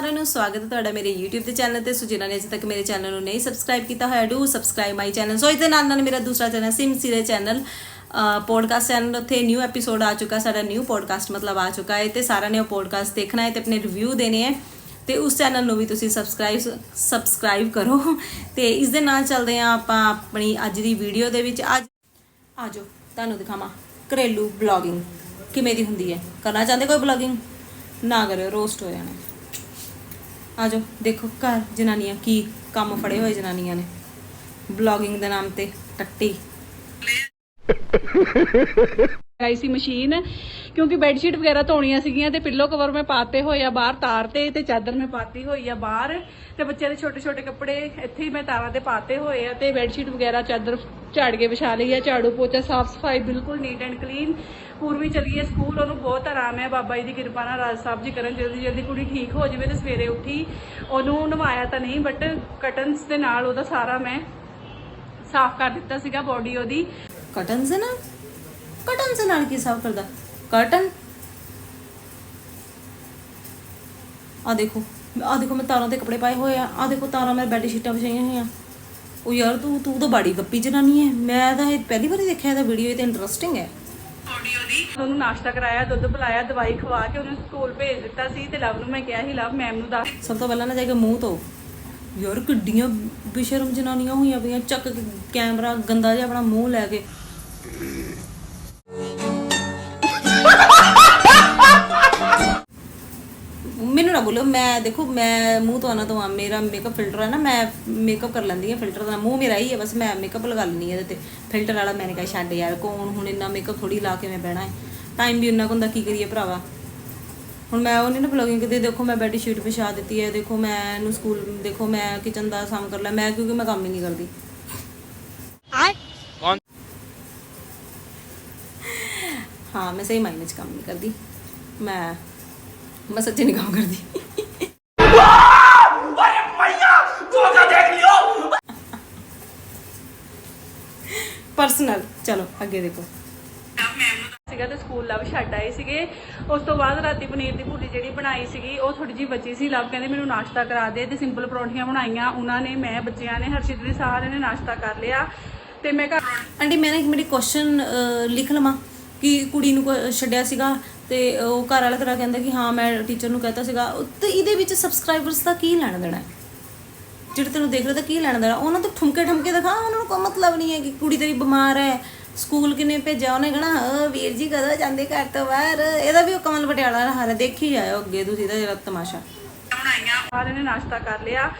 ਸਾਰਿਆਂ ਨੂੰ ਸਵਾਗਤ ਹੈ ਤੁਹਾਡਾ ਮੇਰੇ YouTube ਦੇ ਚੈਨਲ ਤੇ। ਸੋ ਜਿਨ੍ਹਾਂ ਨੇ ਅਜੇ ਤੱਕ ਮੇਰੇ ਚੈਨਲ ਨੂੰ ਨਹੀਂ ਸਬਸਕ੍ਰਾਈਬ ਕੀਤਾ ਹੋਇਆ do subscribe my channel so ਇਸ ਦੇ ਨਾਲ ਨਾਲ ਮੇਰਾ ਦੂਸਰਾ ਚੈਨਲ ਸਿਮਸੀ ਦੇ ਚੈਨਲ ਪੋਡਕਾਸਟ ਚੈਨਲ ਉੱਥੇ ਨਿਊ ਐਪੀਸੋਡ ਆ ਚੁੱਕਾ, ਸਾਡਾ ਨਿਊ ਪੋਡਕਾਸਟ ਮਤਲਬ ਆ ਚੁੱਕਾ ਹੈ ਤੇ ਸਾਰਿਆਂ ਨੇ ਉਹ ਪੋਡਕਾਸਟ ਦੇਖਣਾ ਹੈ ਤੇ ਆਪਣੇ ਰਿਵਿਊ ਦੇਣੇ ਹੈ। ਤੇ ਉਸ ਚੈਨਲ ਨੂੰ ਵੀ ਤੁਸੀਂ ਸਬਸਕ੍ਰਾਈਬ ਸਬਸਕ੍ਰਾਈਬ ਕਰੋ। ਤੇ ਇਸ ਦੇ ਨਾਲ ਚੱਲਦੇ ਹਾਂ ਆਪਾਂ ਆਪਣੀ ਅੱਜ ਦੀ ਵੀਡੀਓ ਦੇ ਵਿੱਚ। ਅੱਜ ਆਜੋ, ਤੁਹਾਨੂੰ ਦਿਖਾਵਾਂ ਘਰੇਲੂ ਬਲੌਗਿੰਗ ਕਿਵੇਂ ਦੀ ਹੁੰਦੀ ਹੈ। ਕਰਨਾ ਚਾਹੁੰਦੇ ਕੋਈ ਬਲੌਗਿੰਗ ਨਾ ਕਰਿਓ ਰੋਸਟ ਹੋ ਜਾਣਾ। ਆਜੋ, ਦੇਖੋ ਘਰ ਜਨਾਨੀਆਂ ਕੀ ਕੰਮ ਫੜੇ ਹੋਏ ਜਨਾਨੀਆਂ ਨੇ। ਬਲੌਗਿੰਗ ਦੇ ਨਾਮ ਤੇ ਟੱਟੀ। ਆਈ ਸੀ ਮਸ਼ੀਨ, ਕਿਉਂਕਿ ਬੈੱਡ ਸ਼ੀਟ ਵਗੈਰਾ ਧੋਣੀਆਂ ਸੀਗੀਆਂ ਤੇ ਪਿੱਲੋ ਕਵਰ ਮੈਂ ਪਾਤੇ ਹੋਏ ਆ ਬਾਹਰ, ਤਾਰ ਤੇ ਤੇ ਚਾਦਰ ਮੈਂ ਪਾਤੀ ਹੋਈ ਆ ਬਾਹਰ, ਤੇ ਬੱਚਿਆਂ ਦੇ ਛੋਟੇ ਛੋਟੇ ਕੱਪੜੇ ਇੱਥੇ ਹੀ ਮੈਂ ਤਾਰਾਂ ਤੇ ਪਾਤੇ ਹੋਏ ਆ ਤੇ ਬੈੱਡ ਵਗੈਰਾ ਚਾਦਰ ਝਾੜ ਕੇ ਵਿਛਾ ਲਈ ਆ, ਝਾੜੂ ਪੋਚਾ ਸਾਫ਼ ਸਫ਼ਾਈ ਬਿਲਕੁਲ ਨੀਟ ਐਂਡ ਕਲੀਨ ਪੂਰਵੀ ਚਲੀਏ ਸਕੂਲ, ਉਹਨੂੰ ਬਹੁਤ ਆਰਾਮ ਹੈ, ਬਾਬਾ ਜੀ ਦੀ ਕਿਰਪਾ ਨਾਲ ਰਾਜ ਸਾਹਿਬ ਜੀ ਕਰਨ, ਜਲਦੀ ਜਲਦੀ ਕੁੜੀ ਠੀਕ ਹੋ ਜਾਵੇ ਤੇ ਸਵੇਰੇ ਉੱਠੀ। ਉਹਨੂੰ ਨਵਾਇਆ ਤਾਂ ਨਹੀਂ ਬਟ ਕਟਨਸ ਦੇ ਨਾਲ ਉਹਦਾ ਸਾਰਾ ਮੈਂ ਸਾਫ਼ ਕਰ ਦਿੱਤਾ ਸੀਗਾ ਬੋਡੀ ਉਹਦੀ। ਕਟਨ ਦੇ ਕਟਨ ਦੇ ਨਾਲ ਕੀ ਸਾਫ਼ ਕਰਦਾ? ਕਰਟਨ ਆ ਦੇਖੋ ਆ ਦੇਖੋ ਮੈਂ ਤਾਰਾਂ ਦੇ ਕੱਪੜੇ ਪਾਏ ਹੋਏ ਆ। ਆ ਦੇਖੋ ਤਾਰਾਂ ਮੈਂ ਬੈੱਡ ਸ਼ੀਟਾਂ ਵਿਛਾਈਆਂ ਹੋਈਆਂ। ਉਹ ਯਾਰ ਤੂੰ ਤੂੰ ਤਾਂ ਬਾੜੀ ਗੱਪੀ ਜਨਾਨੀ ਹੈ ਮੈਂ ਤਾਂ ਇਹ ਪਹਿਲੀ ਵਾਰੀ ਦੇਖਿਆ ਇਹਦਾ ਵੀਡੀਓ ਇਹ ਤਾਂ ਇੰਟਰਸਟਿੰਗ ਹੈ ਉਹਨੂੰ ਨਾਸ਼ਤਾ ਕਰਾਇਆ ਦੁੱਧ ਪਿਲਾਇਆ ਦਵਾਈ ਖਵਾ ਕੇ ਉਹਨੂੰ ਸਕੂਲ ਭੇਜ ਦਿੱਤਾ ਸੀ ਤੇ ਲਵ ਨੂੰ ਮੈਂ ਕਿਹਾ ਸੀ ਲਵ ਮੈਮ ਨੂੰ ਦੱਸ। ਸਭ ਤੋਂ ਪਹਿਲਾਂ ਨਾ ਜਾ ਕੇ ਮੂੰਹ ਧੋ। ਯਾਰ ਕਿੱਡੀਆਂ ਬੇਸ਼ਰਮ ਜਨਾਨੀਆਂ ਹੋਈਆਂ ਪਈਆਂ ਚੱਕ ਕੇ ਕੈਮਰਾ ਗੰਦਾ ਜਿਹਾ ਆਪਣਾ ਮੂੰਹ ਲੈ ਕੇ। ਨਾ ਬੋਲੋ ਮੈਂ ਦੇਖੋ ਮੈਂ ਮੂੰਹ ਧੋਣਾ ਤੋਂ ਮੇਰਾ ਮੇਕਅਪ ਫਿਲਟਰ ਹੈ ਨਾ ਮੈਂ ਮੇਕਅਪ ਕਰ ਲੈਂਦੀ ਹਾਂ ਫਿਲਟਰ ਦਾ ਮੂੰਹ ਮੇਰਾ ਹੀ ਹੈ ਬਸ ਮੈਂ ਮੇਕਅਪ ਲਗਾ ਲੈਂਦੀ ਹਾਂ ਇਹਦੇ ਤੇ। ਫਿਲਟਰ ਵਾਲਾ ਮੈਨੇ ਕਿਹਾ ਛੱਡ ਯਾਰ ਕੌਣ ਹੁਣ ਇੰਨਾ ਮੇਕਅਪ ਥੋੜੀ ਲਾ ਕੇ ਮੈਂ ਬਹਿਣਾ ਹੈ। ਟਾਈਮ ਵੀ ਉਨਾ ਕੁ ਹੁੰਦਾ ਕੀ ਕਰੀਏ ਭਰਾਵਾ? ਹੁਣ ਮੈਂ ਉਹ ਨਹੀਂ ਨਾ ਬਲੌਗਿੰਗ ਕਰਦੇ ਦੇਖੋ ਮੈਂ ਬੈੱਡ ਸ਼ੀਟ ਵਿਛਾ ਦਿੱਤੀ ਹੈ ਦੇਖੋ ਮੈਂ ਇਹਨੂੰ ਸਕੂਲ ਦੇਖੋ ਮੈਂ ਕਿਚਨ ਦਾ ਕੰਮ ਕਰ ਲਿਆ ਮੈਂ ਕਿਉਂਕਿ ਮੈਂ ਕੰਮ ਹੀ ਨਹੀਂ ਕਰਦੀ। ਹਾਂ ਮੈਂ ਸਹੀ ਮਾਇਨੇ ਚ ਕੰਮ ਨਹੀਂ ਕਰਦੀ। ਮੈਂ ਮੈਂ ਸੱਚੀ ਨਹੀਂ ਕੰਮ ਕਰਦੀ अरे मैया धोखा देख लियो ਪਰਸਨਲ ਚਲੋ ਅੱਗੇ ਦੇਖੋ ਸੀਗਾ ਤੇ ਸਕੂਲ ਲਵ ਛੱਡ ਆਏ ਸੀਗੇ ਉਸ ਤੋਂ ਬਾਅਦ ਰਾਤੀ ਪਨੀਰ ਦੀ ਭੁਰਜੀ ਜਿਹੜੀ ਬਣਾਈ ਸੀਗੀ ਉਹ ਥੋੜੀ ਜਿਹੀ ਬਚੀ ਸੀ ਲਵ ਕਹਿੰਦੇ ਮੈਨੂੰ ਨਾਸ਼ਤਾ ਕਰਾ ਦੇ ਤੇ ਸਿੰਪਲ ਪਰੌਂਠੀਆਂ ਬਣਾਈਆਂ ਉਹਨਾਂ ਨੇ ਮੈਂ ਬੱਚਿਆਂ ਨੇ ਹਰਸ਼ਿਤ ਨੇ ਸਾਰਿਆਂ ਨੇ ਨਾਸ਼ਤਾ ਕਰ ਲਿਆ ਤੇ ਮੈਂ ਘਰ ਆਂਟੀ ਮੈਂ ਨਾ ਇੱਕ ਮੇਰੀ ਕੁਐਸਚਨ ਲਿਖ ਲਵਾਂ ਕਿ ਕੁੜੀ ਨੂੰ ਕੁ- ਛੱਡਿਆ ਸੀਗਾ ਤੇ ਉਹ ਘਰ ਵਾਲਾ ਤੇਰਾ ਕਹਿੰਦਾ ਕਿ ਹਾਂ ਮੈਂ ਟੀਚਰ ਨੂੰ ਕਹਿਤਾ ਸੀਗਾ। ਤੇ ਇਹਦੇ ਵਿੱਚ ਸਬਸਕ੍ਰਾਈਬਰਸ ਦਾ ਕੀ ਲੈਣਾ ਦੇਣਾ? ਜਿਹੜੇ ਤੈਨੂੰ ਦੇਖ ਰਹੇ ਤਾਂ ਕੀ ਲੈਣਾ ਦੇਣਾ? ਉਹਨਾਂ ਤੋਂ ਠੁਮਕੇ ਠੁਮਕੇ ਦਿਖਾ ਉਹਨਾਂ ਨੂੰ ਕੋਈ ਮਤਲਬ ਨਹੀਂ ਹੈ ਕਿ ਕੁੜੀ ਤੇਰੀ ਬਿਮਾਰ ਹੈ ਸਕੂਲ ਕਿਨੇ ਭੇਜਿਆ ਉਹਨੇ ਕਹਣਾ "ਅ, ਵੀਰ ਜੀ ਕਦੋਂ ਜਾਂਦੇ ਘਰ ਤੋਂ ਬਾਹਰ? ਇਹਦਾ ਵੀ ਉਹ ਕਮਲ ਪਟਿਆਲਾ ਦਾ ਹਾਲ ਹੈ ਦੇਖੀ ਜਾਇਓ ਅੱਗੇ ਤੁਸੀਂ ਇਹਦਾ ਜਿਹੜਾ ਤਮਾਸ਼ਾ। ਬਣਾਈਆਂ ਸਾਰਿਆਂ ਨੇ ਨਾਸ਼ਤਾ ਕਰ ਲਿਆ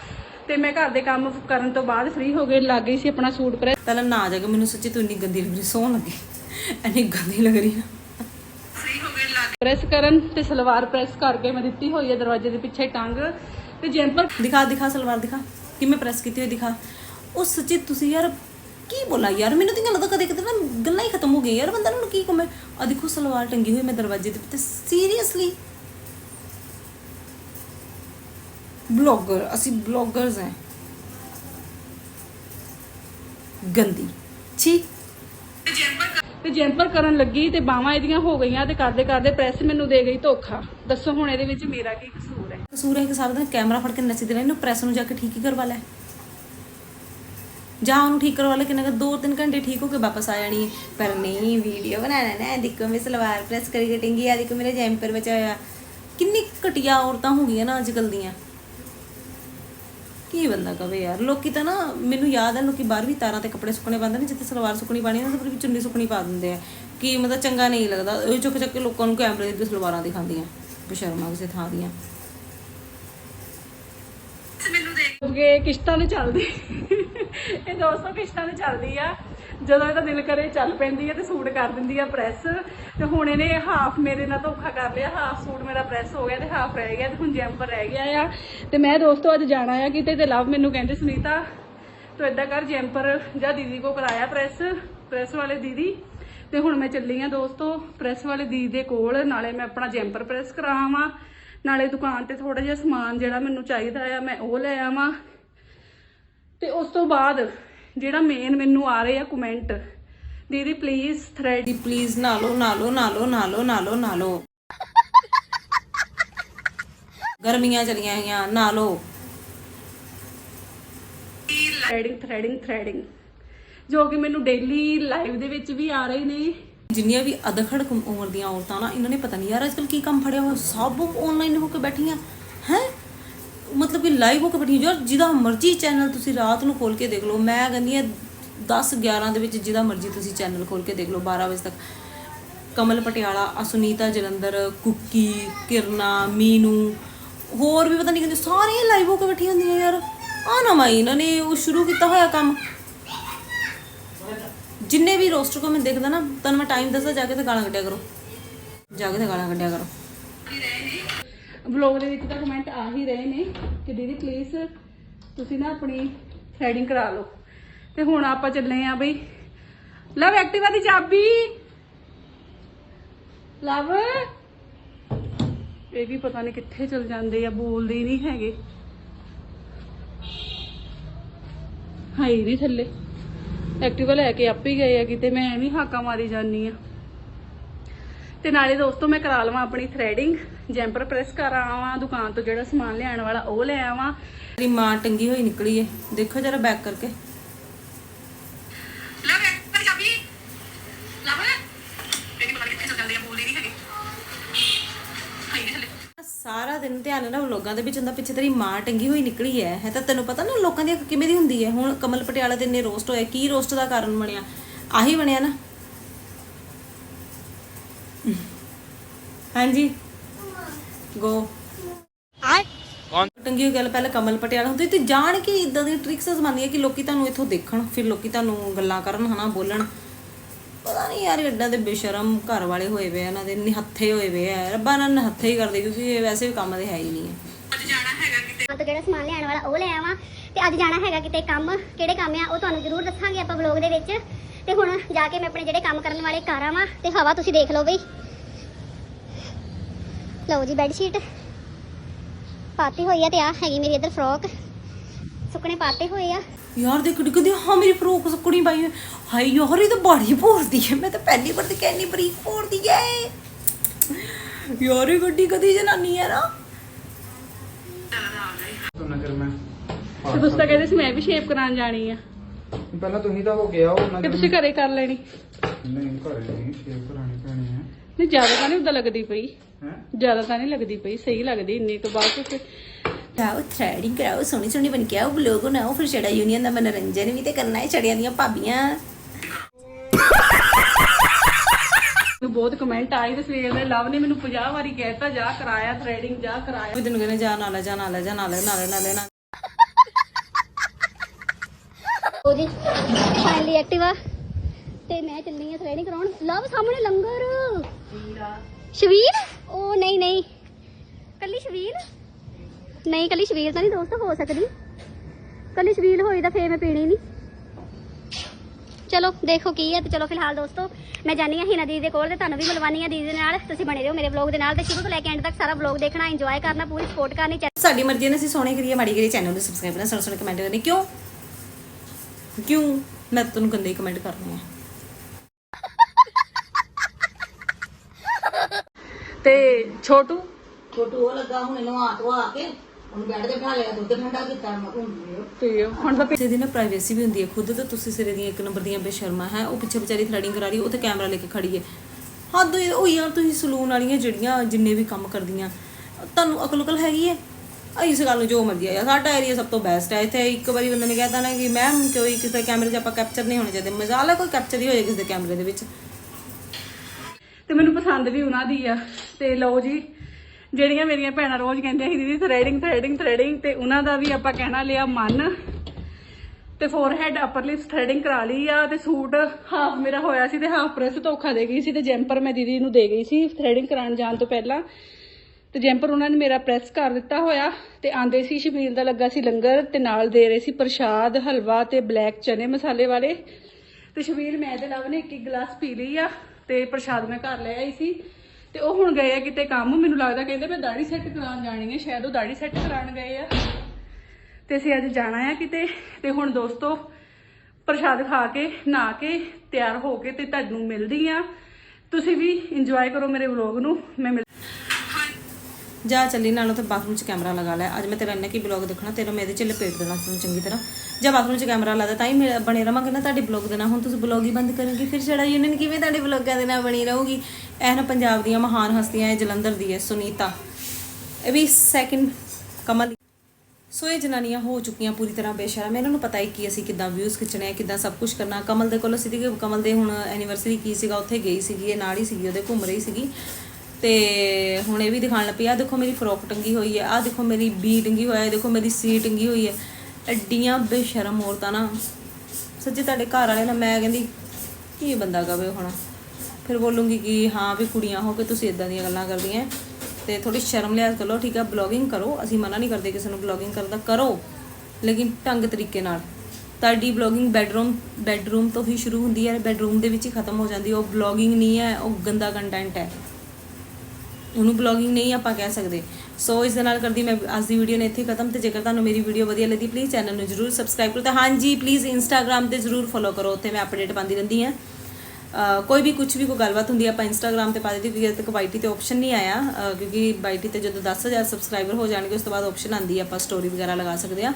ਤੇ ਮੈਂ ਘਰ ਦੇ ਕੰਮ ਕਰਨ ਤੋਂ ਬਾਅਦ ਫ੍ਰੀ ਹੋ ਕੇ ਲੱਗ ਗਈ ਸੀ ਆਪਣਾ ਸੂਟ ਪ੍ਰੈਸ ਪਹਿਲਾਂ ਨਾ ਆ ਜਾ ਕੇ ਮੈਨੂੰ ਸੱਚੀ ਤੂੰ ਇੰਨੀ ਗੰਦੀ ਲੱਗ ਰਹੀ ਸੋਹਣ ਲੱਗੀ। ਇੰਨੀ ਗੰਦੀ ਲੱਗ ਰਹੀ ਨਾ। ਪ੍ਰੈਸ ਕਰਨ ਤੇ ਸਲਵਾਰ ਪ੍ਰੈਸ ਕਰਕੇ ਮੈਂ ਦਿੱਤੀ ਹੋਈ ਹੈ ਦਰਵਾਜ਼ੇ ਦੇ ਪਿੱਛੇ ਟੰਗ ਤੇ ਜੈਂਪਰ ਦਿਖਾ ਦਿਖਾ ਸਲਵਾਰ ਦਿਖਾ ਕਿਵੇਂ ਪ੍ਰੈਸ ਕੀਤੀ ਹੋਈ ਦਿਖਾ ਉਹ ਸੱਚੀ ਤੁਸੀਂ ਯਾਰ ਕੀ ਬੋਲਾ ਯਾਰ ਮੈਨੂੰ ਤਾਂ ਲੱਗਦਾ ਕਦੇ ਕਦੇ ਨਾ ਗੱਲਾਂ ਹੀ ਖਤਮ ਹੋ ਗਈਆਂ ਯਾਰ ਬੰਦਾ ਨੂੰ ਕੀ ਕਮੇ ਆ ਦੇਖੋ ਸਲਵਾਰ ਟੰਗੀ ਹੋਈ ਮੈਂ ਦਰਵਾਜ਼ੇ ਦੇ ਉੱਤੇ ਸੀਰੀਅਸਲੀ ਬਲੌਗਰ ਅਸੀਂ ਬਲੌਗਰਸ ਹਾਂ ਗੰਦੀ ਛੀ ਤੇ ਜੈਂਪਰ ਕਰਨ ਲੱਗੀ ਤੇ ਬਾਹਾਂ ਇਹਦੀਆਂ ਹੋ ਗਈਆਂ ਤੇ ਕਰਦੇ ਕਰਦੇ ਪ੍ਰੈਸ ਮੈਨੂੰ ਦੇ ਗਈ ਧੋਖਾ। ਦੱਸੋ ਹੁਣ ਇਹਦੇ ਵਿੱਚ ਮੇਰਾ ਕੀ ਕਸੂਰ ਹੈ? ਕਸੂਰ ਹੈ ਕਿ ਸਾਰਾ ਦਿਨ ਕੈਮਰਾ ਫੜ ਕੇ ਨੱਚਦੀ ਰਹਿ ਇਹਨੂੰ ਪ੍ਰੈਸ ਨੂੰ ਜਾ ਕੇ ਠੀਕ ਹੀ ਕਰਵਾ ਲੈ। ਜਾਂ ਉਹਨੂੰ ਠੀਕ ਕਰਵਾ ਲੈ ਕਿੰਨਾ ਕੁ ਦੋ ਤਿੰਨ ਘੰਟੇ ਠੀਕ ਹੋ ਕੇ ਵਾਪਸ ਆ ਜਾਣੀ ਪਰ ਨਹੀਂ, ਵੀਡੀਓ ਬਣਾਣਾ ਨਾ, ਦੇਖੋ ਮੈਂ ਸਲਵਾਰ ਪ੍ਰੈਸ ਕਰੀ ਕਟਿੰਗੀ ਆ ਦੇਖੋ ਮੇਰਾ ਜੈਂਪਰ ਵਿੱਚ ਆਇਆ ਕਿੰਨੀ ਘਟੀਆ ਔਰਤਾਂ ਹੋ ਗਈਆਂ ਨਾ ਅੱਜ ਕੱਲ ਦੀਆਂ। ਕੀ ਬੰਦਾ ਕਵੇ ਯਾਰ? ਲੋਕੀ ਤਾਂ ਨਾ, ਮੈਨੂੰ ਯਾਦ ਹੈ ਲੋਕੀ ਬਾਹਰ ਵੀ ਤਾਰਾਂ ਤੇ ਕੱਪੜੇ ਸੁੱਕਣੇ ਪਾਉਂਦੇ ਨੇ, ਜਿੱਥੇ ਸਲਵਾਰ ਸੁੱਕਣੀ ਪਾਣੀ ਉਹਨਾਂ ਦੇ ਵੀ ਚੁੰਨੀ ਸੁੱਕਣੀ ਪਾ ਦਿੰਦੇ ਆ। ਕਿ ਮਤਲਬ ਚੰਗਾ ਨਹੀਂ ਲੱਗਦਾ। ਉਹ ਚੁੱਕ ਚੱਕ ਕੇ ਲੋਕਾਂ ਨੂੰ ਕੈਮਰੇ ਦੇ ਸਲਵਾਰਾਂ ਦਿਖਾਉਂਦੀਆਂ, ਬਸ਼ਰਮਾ ਕਿਸੇ ਥਾਂ ਦੀਆਂ। ਮੈਨੂੰ ਕਿਉਂਕਿ ਕਿਸ਼ਤਾਂ ਤੇ ਚੱਲਦੀ। ਇਹ ਦੋਸਤੋ, ਕਿਸ਼ਤਾਂ ਤੇ ਚੱਲਦੀ ਆ। ਜਦੋਂ ਇਹਦਾ ਦਿਲ ਕਰੇ ਚੱਲ ਪੈਂਦੀ ਹੈ ਤੇ ਸੂਟ ਕਰ ਦਿੰਦੀ ਆ ਪ੍ਰੈਸ। ਤੇ ਹੁਣ ਇਹਨੇ ਹਾਫ ਮੇਰੇ ਨਾਲ ਧੋਖਾ ਕਰ ਲਿਆ ਹਾਫ ਸੂਟ ਮੇਰਾ ਪ੍ਰੈਸ ਹੋ ਗਿਆ ਤੇ ਹਾਫ ਰਹਿ ਗਿਆ ਤੇ ਹੁਣ ਜੈਂਪਰ ਰਹਿ ਗਿਆ ਆ। ਤੇ ਮੈਂ ਦੋਸਤੋ ਅੱਜ ਜਾਣਾ ਆ ਕਿਤੇ ਤੇ ਲਵ ਮੈਨੂੰ ਕਹਿੰਦੇ, ਸੁਨੀਤਾ, ਤੂੰ ਏਦਾਂ ਕਰ ਜੈਂਪਰ ਜਾਂ ਦੀਦੀ ਕੋ ਕਰਾਇਆ ਪ੍ਰੈਸ ਪ੍ਰੈਸ ਵਾਲੇ ਦੀਦੀ। ਤੇ ਹੁਣ ਮੈਂ ਚੱਲੀ ਆ ਦੋਸਤੋ, ਪ੍ਰੈਸ ਵਾਲੇ ਦੀਦੀ ਦੇ ਕੋਲ, ਨਾਲੇ ਮੈਂ ਆਪਣਾ ਜੈਂਪਰ ਪ੍ਰੈਸ ਕਰਾਵਾਂ। ਨਾਲੇ ਦੁਕਾਨ ਤੇ ਥੋੜਾ ਜਿਹਾ ਸਮਾਨ ਜਿਹੜਾ ਮੈਨੂੰ ਚਾਹੀਦਾ ਆ, ਮੈਂ ਉਹ ਲੈ ਆਵਾਂ। ਤੇ ਉਸ ਤੋਂ ਬਾਅਦ ਜਿਹੜਾ ਮੇਨ ਮੈਨੂੰ ਆ ਰਹੇ ਆ ਕਮੈਂਟ ਦੀਦੀ ਪਲੀਜ਼ ਥ੍ਰੈਡ ਦੀ ਪਲੀਜ਼ ਨਾ ਲਓ ਨਾ ਲਓ ਨਾ ਲਓ ਨਾ ਲਓ ਨਾ ਲਓ ਨਾ ਲਓ ਗਰਮੀਆਂ ਚਲੀਆਂ ਗਈਆਂ ਨਾ ਲੋ ਥ੍ਰੈਡਿੰਗ ਥ੍ਰੈਡਿੰਗ ਥ੍ਰੈਡਿੰਗ ਜੋ ਕਿ ਮੈਨੂੰ ਡੇਲੀ ਲਾਈਵ ਦੇ ਵਿੱਚ ਵੀ ਆ ਰਹੇ ਨੇ। ਜਿੰਨੀਆਂ ਵੀ ਅਧਖੜ ਉਮਰ ਦੀਆਂ ਔਰਤਾਂ ਨਾ ਇਹਨਾਂ ਨੇ ਪਤਾ ਨਹੀਂ ਯਾਰ ਅੱਜਕੱਲ ਕੀ ਕੰਮ ਫੜਿਆ ਹੋਇਆ ਸਭ ਆਨਲਾਈਨ ਹੋ ਕੇ ਬੈਠੀਆਂ। ਮਤਲਬ ਕਿ ਲਾਈਵ ਹੋ ਕੇ ਬੈਠੀਆਂ ਯਾਰ ਜਿਹਦਾ ਮਰਜ਼ੀ ਚੈਨਲ ਤੁਸੀਂ ਰਾਤ ਨੂੰ ਖੋਲ ਕੇ ਦੇਖ ਲਓ, ਮੈਂ ਕਹਿੰਦੀ ਆ 10 11 ਦੇ ਵਿੱਚ ਜਿਹਦਾ ਮਰਜ਼ੀ ਤੁਸੀਂ ਚੈਨਲ ਖੋਲ ਕੇ ਦੇਖ ਲਓ 12 ਵਜੇ ਤੱਕ। ਕਮਲ ਪਟਿਆਲਾ, ਅਸੁਨੀਤਾ, ਜਲੰਧਰ, ਕੁੱਕੀ, ਕਿਰਨਾ, ਮੀਨੂ, ਹੋਰ ਵੀ ਪਤਾ ਨਹੀਂ ਕਿੰਨੇ ਸਾਰੇ ਲਾਈਵ ਹੋ ਕੇ ਬੈਠੀਆਂ ਹੁੰਦੀਆਂ ਯਾਰ। ਆ ਨਾ ਮਾਈ ਇਹਨਾਂ ਨੇ, ਉਹ ਸ਼ੁਰੂ ਕੀਤਾ ਹੋਇਆ ਕੰਮ। ਜਿੰਨੇ ਵੀ ਰੋਸਟਰ ਕੋ ਮੈਂ ਦੇਖਦਾ ਨਾ, ਤੁਹਾਨੂੰ ਮੈਂ ਟਾਈਮ ਦੱਸਦਾ, ਜਾ ਕੇ ਤੇ ਗਾਲਾਂ ਕੱਢਿਆ ਕਰੋ। ਜਾ ਕੇ ਤੇ ਗਾਲਾਂ ਕੱਢਿਆ ਕਰੋ। ਵਲੌਗ ਦੇ ਵਿੱਚ ਤਾਂ ਕਮੈਂਟ ਆ ਹੀ ਰਹੇ ਨੇ ਕਿ ਦੀਦੀ ਪਲੀਜ਼ ਤੁਸੀਂ ਨਾ ਆਪਣੀ ਥ੍ਰੈਡਿੰਗ ਕਰਾ ਲਓ। ਤੇ ਹੁਣ ਆਪਾਂ ਚੱਲੇ ਆ ਬਈ। ਲਵ ਐਕਟਿਵਾ ਦੀ ਚਾਬੀ। ਲਵ। ਇਹ ਵੀ ਪਤਾ ਨਹੀਂ ਕਿੱਥੇ ਚਲ ਜਾਂਦੇ ਆ, ਬੋਲਦੇ ਹੀ ਨਹੀਂ ਹੈਗੇ। ਹਾਈ ਨਹੀਂ ਥੱਲੇ। ਐਕਟਿਵਾ ਲੈ ਕੇ ਆਪੇ ਹੀ ਗਏ ਆ ਕਿਤੇ, ਮੈਂ ਐਵੇਂ ਹਾਕਾ ਮਾਰੀ ਜਾਨੀ ਆ। ਤੇ ਨਾਲੇ ਦੋਸਤੋ, ਮੈਂ ਕਰਾ ਲਵਾਂ ਆਪਣੀ ਥ੍ਰੈਡਿੰਗ ਜੈਂਪਰ ਪ੍ਰੈਸ ਕਰ ਆਵਾਂ ਦੁਕਾਨ ਤੋਂ ਜਿਹੜਾ ਸਮਾਨ ਲਿਆਉਣ ਵਾਲਾ ਉਹ ਲੈ ਆਵਾਂ। ਤੇਰੀ ਮਾਂ ਟੰਗੀ ਹੋਈ ਨਿਕਲੀ ਏ। ਦੇਖੋ ਜਰਾ ਬੈਕ ਕਰਕੇ। ਸਾਰਾ ਦਿਨ ਧਿਆਨ ਨਾ ਵਲੋਗਾਂ ਦੇ ਵਿੱਚ ਹੁੰਦਾ ਪਿੱਛੇ ਤੇਰੀ ਮਾਂ ਟੰਗੀ ਹੋਈ ਨਿਕਲੀ ਹੈ ਹੈ ਤਾਂ ਤੈਨੂੰ ਪਤਾ ਨਾ ਲੋਕਾਂ ਦੀ ਕਿਵੇਂ ਦੀ ਹੁੰਦੀ ਹੈ ਹੁਣ ਕਮਲ ਪਟਿਆਲਾ ਦੇ ਇੰਨੇ ਰੋਸਟ ਹੋਏ ਕੀ ਰੋਸਟ ਦਾ ਕਾਰਨ ਬਣਿਆ? ਆਹੀ ਬਣਿਆ ਨਾ। ਹਾਂਜੀ। ਗੋ ਕੌਣ? ਟੰਗੀ ਹੋਈ ਗੱਲ ਪਹਿਲਾਂ ਕਮਲ ਪਟਿਆਲਾ ਹੁੰਦੀ ਤੇ ਜਾਣ ਕੇ ਇਦਾਂ ਦੀ ਟ੍ਰਿਕਸ ਜ਼ਮਾਨੀ ਹੈ ਕਿ ਲੋਕੀ ਤੁਹਾਨੂੰ ਇੱਥੋਂ ਦੇਖਣ ਫਿਰ ਲੋਕੀ ਤੁਹਾਨੂੰ ਗੱਲਾਂ ਕਰਨ ਹਨਾ ਬੋਲਣ। ਪਤਾ ਨਹੀਂ ਯਾਰ ਏਦਾਂ ਦੇ ਬੇਸ਼ਰਮ ਘਰ ਵਾਲੇ ਹੋਏ ਵੇ ਆ ਇਹਨਾਂ ਦੇ ਨਿਹੱਥੇ ਹੋਏ ਵੇ ਆ। ਰੱਬਾ ਇਹਨਾਂ ਨੂੰ ਨਿਹੱਥੇ ਹੀ ਕਰਦੇ ਕਿਉਂਕਿ ਇਹ ਵੈਸੇ ਵੀ ਕੰਮ ਦੇ ਹੈ ਹੀ ਨਹੀਂ ਹੈ ਦੁਕਾਨ ਤੋਂ ਜਿਹੜਾ ਸਮਾਨ ਲਿਆਉਣ ਵਾਲਾ ਉਹ ਲੈ ਆਵਾਂ। ਤੇ ਅੱਜ ਜਾਣਾ ਹੈਗਾ ਕਿਤੇ ਕੰਮ। ਕਿਹੜੇ ਕੰਮ ਆ ਉਹ ਤੁਹਾਨੂੰ ਜ਼ਰੂਰ ਦੱਸਾਂਗੇ ਆਪਾਂ ਵਲੌਗ ਦੇ ਵਿੱਚ। ਤੇ ਹੁਣ ਜਾ ਕੇ ਮੈਂ ਆਪਣੇ ਜਿਹੜੇ ਕੰਮ ਕਰਨ ਵਾਲੇ ਘਰ ਆਵਾਂ ਤੇ ਹਵਾ ਤੁਸੀਂ ਦੇਖ ਲਓ ਬਈ। ਲਓ ਜੀ ਬੈੱਡ ਸ਼ੀਟ ਪਾਤੀ ਹੋਈ ਆ ਤੇ ਆ ਹੈਗੀ ਮੇਰੀ ਇੱਧਰ ਫਰੋਕ ਸੁੱਕਣੇ ਪਾਤੇ ਹੋਏ ਆ। ਯਾਰ ਦੇਖ ਕਿਤੇ ਹਾਂ ਮੇਰੀ ਫਰੋਕ ਸੁੱਕਣੀ ਪਾਈ ਹੋਈ। ਯਾਰ ਇਹ ਤਾਂ ਬੜੀ ਭੋਰਦੀ ਹੈ। ਮੈਂ ਤਾਂ ਪਹਿਲੀ ਵਾਰ ਤੇ ਕਹਿੰਨੀ ਬਰੀਕ ਭੋਰਦੀ ਹੈ। ਯਾਰ ਇਹ ਗੱਡੀ ਕਦੀ ਜਨਾਨੀ ਹੈ ਨਾ? ਤੋਂ ਮੈਂ ਤੇ ਤੁਸੀਂ ਤਾਂ ਕਹਿੰਦੇ ਸੀ ਮੈਂ ਵੀ ਸ਼ੇਪ ਕਰਾਉਣ ਜਾਣੀ ਆ। ਪਹਿਲਾਂ ਤੁਸੀਂ ਤਾਂ ਹੋ ਗਿਆ ਉਹ ਕਿ ਨਜ਼ਰ ਤੁਸੀਂ ਘਰੇ ਕਰ ਲੈਣੀ। ਨਹੀਂ ਘਰੇ ਨਹੀਂ ਸ਼ੇਵ ਕਰਾਣੀ ਪੈਣੀ ਹੈ। ਨਹੀਂ ਜ਼ਿਆਦਾ ਤਾਂ ਨਹੀਂ ਉਦਾਂ ਲੱਗਦੀ ਪਈ। ਜ਼ਿਆਦਾ ਤਾਂ ਨਹੀਂ ਲੱਗਦੀ ਪਈ ਸਹੀ ਲੱਗਦੀ ਇੰਨੀ ਤੋਂ ਬਾਅਦ ਤੁਸੀਂ ਕਰਾਓ ਥ੍ਰੈਡਿੰਗ ਕਰਾਓ ਸੋਹਣੀ ਸੋਹਣੀ ਬਣ ਕੇ ਆਓ ਬਲੌਗ ਬਣਾਓ ਫਿਰ ਛੜਾ ਯੂਨੀਅਨ ਦਾ ਮਨੋਰੰਜਨ ਵੀ ਤੇ ਕਰਨਾ ਹੈ ਛੜਿਆਂ ਦੀਆਂ ਭਾਬੀਆਂ। ਮੈਨੂੰ ਬਹੁਤ ਕਮੈਂਟ ਆਏ ਤੇ ਸਵੇਰ ਦੇ ਲਵ ਨੇ ਮੈਨੂੰ 50 ਵਾਰੀ ਕਹਿਤਾ ਜਾ ਕਰਾਇਆ ਥ੍ਰੈਡਿੰਗ ਜਾ ਕਰਾਇਆ। ਵੀ ਤੈਨੂੰ ਕਹਿੰਦੇ ਜਾ ਨਾਲ ਜਾ ਨਾਲ ਜਾ ਨਾਲ ਨਾਲ ਨਾਲ ਨਾਲ ਉਹ ਜੀ ਫਾਈਨਲੀ ਐਕਟਿਵਾ ਤੇ ਮੈਂ ਚੱਲੀ ਆ ਥ੍ਰੈਡਿੰਗ ਕਰਾਉਣ। ਲਵ ਸਾਹਮਣੇ ਲੰਗਰ। ਸ਼ਵੀਰ? ਉਹ ਨਹੀਂ ਨਹੀਂ। ਕੱਲੀ ਸ਼ਵੀਰ? ਨਹੀਂ ਕੱਲੀ ਸ਼ਵੀਰ ਤਾਂ ਨਹੀਂ ਦੋਸਤ ਹੋ ਸਕਦੀ। ਕੱਲੀ ਸ਼ਵੀਰ ਹੋਈ ਤਾਂ ਫੇਰ ਮੈਂ ਪੀਣੀ ਨਹੀਂ ਚਲੋ ਦੇਖੋ ਕੀ ਹੈ ਤੇ ਚਲੋ ਫਿਲਹਾਲ ਦੋਸਤੋ ਮੈਂ ਜਾਣੀ ਆ ਹੀਨਾ ਦੀਦੀ ਦੇ ਕੋਲ ਤੇ ਤੁਹਾਨੂੰ ਵੀ ਮਿਲਵਾਨੀ ਆ ਦੀਦੀ ਦੇ ਨਾਲ। ਤੁਸੀਂ ਬਣੇ ਰਹੋ ਮੇਰੇ ਵਲੌਗ ਦੇ ਨਾਲ ਤੇ ਸ਼ੁਰੂ ਤੋਂ ਲੈ ਕੇ ਐਂਡ ਤੱਕ ਸਾਰਾ ਵਲੌਗ ਦੇਖਣਾ ਇੰਜੋਏ ਕਰਨਾ ਪੂਰੀ ਸਪੋਰਟ ਕਰਨੀ ਸਾਡੀ ਮਰਜ਼ੀ ਨਾਲ ਅਸੀਂ ਸੋਹਣੇ ਕਰੀਏ ਮਾੜੀ ਕਰੀਏ ਚੈਨਲ ਨੂੰ ਸਬਸਕ੍ਰਾਈਬ ਕਰਨਾ ਸੋਹਣੇ ਸੋਹਣੇ ਕਮੈਂਟ ਕਰਨੇ। ਕਿਉਂ? ਕਿਉਂ? ਮੈਂ ਤੁਹਾਨੂੰ ਗੰਦੇ ਕਮੈਂਟ ਕਰਨੇ ਆ। ਤੇ ਛੋਟੂ? ਛੋਟੂ ਉਹ ਲੱਗਾ ਹੁਣ ਨਵਾ ਧਵਾ ਕੇ ਹੁਣ ਬੈੱਡ ਤੇ ਬਿਠਾ ਲਿਆ ਦੁੱਧ ਠੰਡਾ ਕੀਤਾ ਮੈਂ ਘੁੰਮਦੀ ਤੇ ਹੁਣ ਤਾਂ ਕਿਸੇ ਦੀ ਨਾ ਪ੍ਰਾਈਵੇਸੀ ਵੀ ਹੁੰਦੀ ਹੈ ਖੁਦ ਤਾਂ ਤੁਸੀਂ ਸਿਰੇ ਦੀਆਂ ਇੱਕ ਨੰਬਰ ਦੀਆਂ ਬੇਸ਼ਰਮਾ ਹੈ ਉਹ ਪਿੱਛੇ ਵਿਚਾਰੀ ਥ੍ਰੈਡਿੰਗ ਕਰਾ ਰਹੀ ਉਹ ਤੇ ਕੈਮਰਾ ਲੈ ਕੇ ਖੜੀ ਹੈ। ਹੱਦ ਹੋਈ- ਉਹ ਯਾਰ ਤੁਸੀਂ ਸਲੂਨ ਵਾਲੀਆਂ ਜਿਹੜੀਆਂ ਜਿੰਨੇ ਵੀ ਕੰਮ ਕਰਦੀਆਂ ਤੁਹਾਨੂੰ ਅਕਲ ਉਕਲ ਹੈਗੀ ਹੈ? ਆ ਇਸ ਗੱਲ ਨੂੰ ਜੋ ਮਰਜ਼ੀ ਆ ਯਾਰ ਸਾਡਾ ਏਰੀਆ ਸਭ ਤੋਂ ਬੈਸਟ ਹੈ ਇੱਥੇ ਇੱਕ ਵਾਰੀ ਬੰਦੇ ਨੇ ਕਹਿਤਾ ਨਾ ਕਿ ਮੈਮ ਕੋਈ ਕਿਸੇ ਕੈਮਰੇ 'ਚ ਆਪਾਂ ਕੈਪਚਰ ਨਹੀਂ ਹੋਣੇ ਚਾਹੀਦੇ। ਮਜ਼ਾਲ ਹੈ ਕੋਈ ਕੈਪਚਰ ਹੀ ਹੋਏ ਕਿਸੇ ਦੇ ਕੈਮਰੇ ਦੇ ਵਿੱਚ। ਤੇ ਮੈਨੂੰ ਪਸੰਦ ਵੀ ਉਹਨਾਂ ਦੀ ਆ। ਤੇ ਲਓ ਜੀ, ਜਿਹੜੀਆਂ ਮੇਰੀਆਂ ਭੈਣਾਂ ਰੋਜ਼ ਕਹਿੰਦੀਆਂ ਸੀ, ਦੀਦੀ ਥ੍ਰੈਡਿੰਗ ਥ੍ਰੈਡਿੰਗ ਥ੍ਰੈਡਿੰਗ ਤੇ ਉਹਨਾਂ ਦਾ ਵੀ ਆਪਾਂ ਕਹਿਣਾ ਲਿਆ ਮਨ। ਤੇ ਫੋਰਹੈਡ ਅਪਰ ਲਿਪਸ ਥ੍ਰੈਡਿੰਗ ਕਰਾ ਲਈ ਆ, ਤੇ ਸੂਟ ਹਾਫ ਮੇਰਾ ਹੋਇਆ ਸੀ ਤੇ ਹਾਫ ਪ੍ਰੈਸ ਧੋਖਾ ਦੇ ਗਈ ਸੀ ਤੇ ਜੈਂਪਰ ਮੈਂ ਦੀਦੀ ਨੂੰ ਦੇ ਗਈ ਸੀ ਥ੍ਰੈਡਿੰਗ ਕਰਾਉਣ ਜਾਣ ਤੋਂ ਪਹਿਲਾਂ। ਤੇ ਜੈਂਪਰ ਉਹਨਾਂ ਨੇ ਮੇਰਾ ਪ੍ਰੈਸ ਕਰ ਦਿੱਤਾ ਹੋਇਆ ਤੇ ਆਂਦੇ ਸੀ ਸ਼ਬੀਲ ਦਾ ਲੱਗਾ ਸੀ ਲੰਗਰ ਤੇ ਨਾਲ ਦੇ ਰਹੇ ਸੀ ਪ੍ਰਸ਼ਾਦ, ਹਲਵਾ ਤੇ ਬਲੈਕ ਚਨੇ ਮਸਾਲੇ ਵਾਲੇ। ਤੇ ਸ਼ਬੀਲ ਮੈਂ ਤੇ ਲਵ ਨੇ ਇੱਕ ਇੱਕ ਗਲਾਸ ਪੀ ਲਈ ਆ। ਤੇ ਪ੍ਰਸ਼ਾਦ ਮੈਂ ਘਰ ਲੈ ਆਈ ਸੀ ਤੇ ਉਹ ਹੁਣ ਗਏ ਆ ਕਿਤੇ ਕੰਮ। ਮੈਨੂੰ ਲੱਗਦਾ ਕਹਿੰਦੇ ਮੈਂ ਦਾੜੀ ਸੈੱਟ ਕਰਾਉਣ ਜਾਣੀ ਹੈ ਸ਼ਾਇਦ ਉਹ ਦਾੜੀ ਸੈੱਟ ਕਰਾਉਣ ਗਏ ਆ। ਤੇ ਅਸੀਂ ਅੱਜ ਜਾਣਾ ਆ ਕਿਤੇ ਤੇ ਹੁਣ ਦੋਸਤੋ ਪ੍ਰਸ਼ਾਦ ਖਾ ਕੇ, ਨਹਾ ਕੇ ਤਿਆਰ ਹੋ ਕੇ ਤੇ ਤੁਹਾਨੂੰ ਮਿਲਦੀ ਆ। ਤੁਸੀਂ ਵੀ ਇੰਜੋਏ ਕਰੋ ਮੇਰੇ ਵਲੌਗ ਨੂੰ। ਮੈਂ ਮਿਲ ਜਾ ਚੱਲੀ, ਨਾਲ ਉੱਥੇ ਬਾਥਰੂਮ 'ਚ ਕੈਮਰਾ ਲਗਾ ਲਿਆ ਅੱਜ ਮੈਂ ਤੇਰਾ ਇੰਨਾ ਕੀ ਬਲੌਗ ਦੇਖਣਾ ਤੇਰਾ ਮੈਂ ਇਹਦੇ 'ਚ ਲਪੇਟ ਦੇਣਾ ਤੈਨੂੰ ਚੰਗੀ ਤਰ੍ਹਾਂ। ਜਾਂ ਬਾਥਰੂਮ 'ਚ ਕੈਮਰਾ ਲਾਦਾ ਤਾਂ ਹੀ ਮੇਰਾ ਬਣੇ ਰਵਾਂਗੇ ਨਾ ਤੁਹਾਡੇ ਬਲੌਗ ਦੇਣਾ ਹੁਣ ਤੁਸੀਂ ਬਲੌਗ ਹੀ ਬੰਦ ਕਰੋਗੇ, ਫਿਰ ਜਿਹੜਾ ਯੂਨੀਅਨ ਕਿਵੇਂ ਤੁਹਾਡੇ ਬਲੌਗਾਂ ਦੇ ਨਾਲ ਬਣੀ ਰਹੂਗੀ? ਇਹ ਨਾ ਪੰਜਾਬ ਦੀਆਂ ਮਹਾਨ ਹਸਤੀਆਂ, ਇਹ ਜਲੰਧਰ ਦੀ ਹੈ, ਸੁਨੀਤਾ। ਇਹ ਵੀ ਸੈਕਿੰਡ ਕਮਲ ਸੋ ਇਹ ਜਨਾਨੀਆਂ ਹੋ ਚੁੱਕੀਆਂ ਪੂਰੀ ਤਰ੍ਹਾਂ ਬੇਸ਼ਰਮ। ਇਹਨਾਂ ਨੂੰ ਪਤਾ ਹੀ ਕੀ ਅਸੀਂ ਕਿੱਦਾਂ ਵਿਊਜ਼ ਖਿੱਚਣੇ ਆ, ਕਿੱਦਾਂ ਸਭ ਕੁਝ ਕਰਨਾ। ਕਮਲ ਦੇ ਕੋਲ ਸੀਗੀ ਕਮਲ ਦੇ ਹੁਣ ਐਨੀਵਰਸਰੀ ਕੀ ਸੀਗਾ? ਉੱਥੇ ਗਈ ਸੀਗੀ, ਇਹ ਨਾਲ ਹੀ ਸੀਗੀ, ਉਹਦੇ ਘੁੰਮ ਰਹੀ ਸੀਗੀ। ਤੇ ਹੁਣ ਇਹ ਵੀ ਦਿਖਾਣ ਲੱਪੀ ਆ ਦੇਖੋ ਮੇਰੀ ਫਰੋਕ ਟੰਗੀ ਹੋਈ ਹੈ ਆ ਦੇਖੋ ਮੇਰੀ ਬੀ ਟੰਗੀ ਹੋਇਆ ਹੈ ਦੇਖੋ ਮੇਰੀ ਸੀ ਟੰਗੀ ਹੋਈ ਹੈ। ਐਡੀਆਂ ਬੇਸ਼ਰਮ ਔਰਤਾਂ ਨਾ। ਸੱਚੀ ਤੁਹਾਡੇ ਘਰ ਵਾਲੇ ਨਾ ਮੈਂ ਕਹਿੰਦੀ, ਕੀ ਬੰਦਾ ਕਵੇ ਹੁਣ? ਫਿਰ ਬੋਲੂੰਗੀ ਕਿ ਹਾਂ ਵੀ ਕੁੜੀਆਂ ਹੋ ਕੇ ਤੁਸੀਂ ਇਦਾਂ ਦੀਆਂ ਗੱਲਾਂ ਕਰਦੀਆਂ। ਤੇ ਥੋੜੀ ਸ਼ਰਮ ਲਿਆ ਕਰੋ, ਠੀਕ ਆ ਬਲੌਗਿੰਗ ਕਰੋ। ਅਸੀਂ ਮਨਾ ਨਹੀਂ ਕਰਦੇ ਕਿਸੇ ਨੂੰ ਬਲੌਗਿੰਗ ਕਰਦਾ ਕਰੋ। ਲੇਕਿਨ ਢੰਗ ਤਰੀਕੇ ਨਾਲ। ਤੁਹਾਡੀ ਬਲੌਗਿੰਗ ਬੈਡਰੂਮ ਬੈਡਰੂਮ ਤੋਂ ਹੀ ਸ਼ੁਰੂ ਹੁੰਦੀ ਹੈ ਬੈਡਰੂਮ ਦੇ ਵਿੱਚ ਹੀ ਖਤਮ ਹੋ ਜਾਂਦੀ ਉਹ ਬਲੌਗਿੰਗ ਨਹੀਂ ਹੈ, ਉਹ ਗੰਦਾ ਕੰਟੈਂਟ ਹੈ। ਉਹਨੂੰ ਬਲੌਗਿੰਗ ਨਹੀਂ ਆਪਾਂ ਕਹਿ ਸਕਦੇ। ਸੋ ਇਸ ਦੇ ਨਾਲ ਕਰਦੀ ਮੈਂ ਅੱਜ ਦੀ ਵੀਡੀਓ ਨੇ ਇੱਥੇ ਖਤਮ ਤੇ ਜੇਕਰ ਤੁਹਾਨੂੰ ਮੇਰੀ ਵੀਡੀਓ ਵਧੀਆ ਲੱਗੀ ਪਲੀਜ਼ ਚੈਨਲ ਨੂੰ ਜਰੂਰ ਸਬਸਕ੍ਰਾਈਬ ਕਰੋ। ਤੇ ਹਾਂਜੀ ਪਲੀਜ਼ ਇੰਸਟਾਗ੍ਰam ਤੇ ਜਰੂਰ ਫੋਲੋ ਕਰੋ, ਉੱਥੇ ਮੈਂ ਅਪਡੇਟ ਪਾਉਂਦੀ ਰਹਿੰਦੀ ਹਾਂ। ਕੋਈ ਵੀ ਕੁਝ ਵੀ ਕੋਈ ਗੱਲਬਾਤ ਹੁੰਦੀ ਆਪਾਂ ਇੰਸਟਾਗ੍ਰam ਤੇ ਪਾ ਦਿੱਤੀ ਕਿਉਂਕਿ ਤੱਕ ਬਾਈਟੀ ਤੇ ਆਪਸ਼ਨ ਨਹੀਂ ਆਇਆ ਅਹ ਕਿਉਂਕਿ ਬਾਈਟੀ ਤੇ ਜਦੋਂ 10000 ਸਬਸਕ੍ਰਾਈਬਰ ਹੋ ਜਾਣਗੇ, ਉਸ ਤੋਂ ਬਾਅਦ ਆਪਸ਼ਨ ਆਂਦੀ ਹੈ ਆਪਾਂ ਸਟੋਰੀ ਵਗੈਰਾ ਲਗਾ ਸਕਦੇ ਆ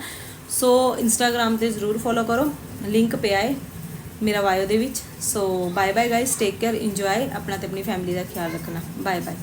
ਸੋ ਇੰਸਟਾਗ੍ਰam ਤੇ ਜਰੂਰ ਫੋਲੋ ਕਰੋ ਲਿੰਕ ਪਿਆ ਹੈ ਮੇਰਾ ਬਾਇਓ ਦੇ ਵਿੱਚ। So bye bye guys take care enjoy ਆਪਣਾ ਤੇ ਆਪਣੀ ਫੈਮਿਲੀ ਦਾ ਖਿਆਲ ਰੱਖਣਾ। Bye bye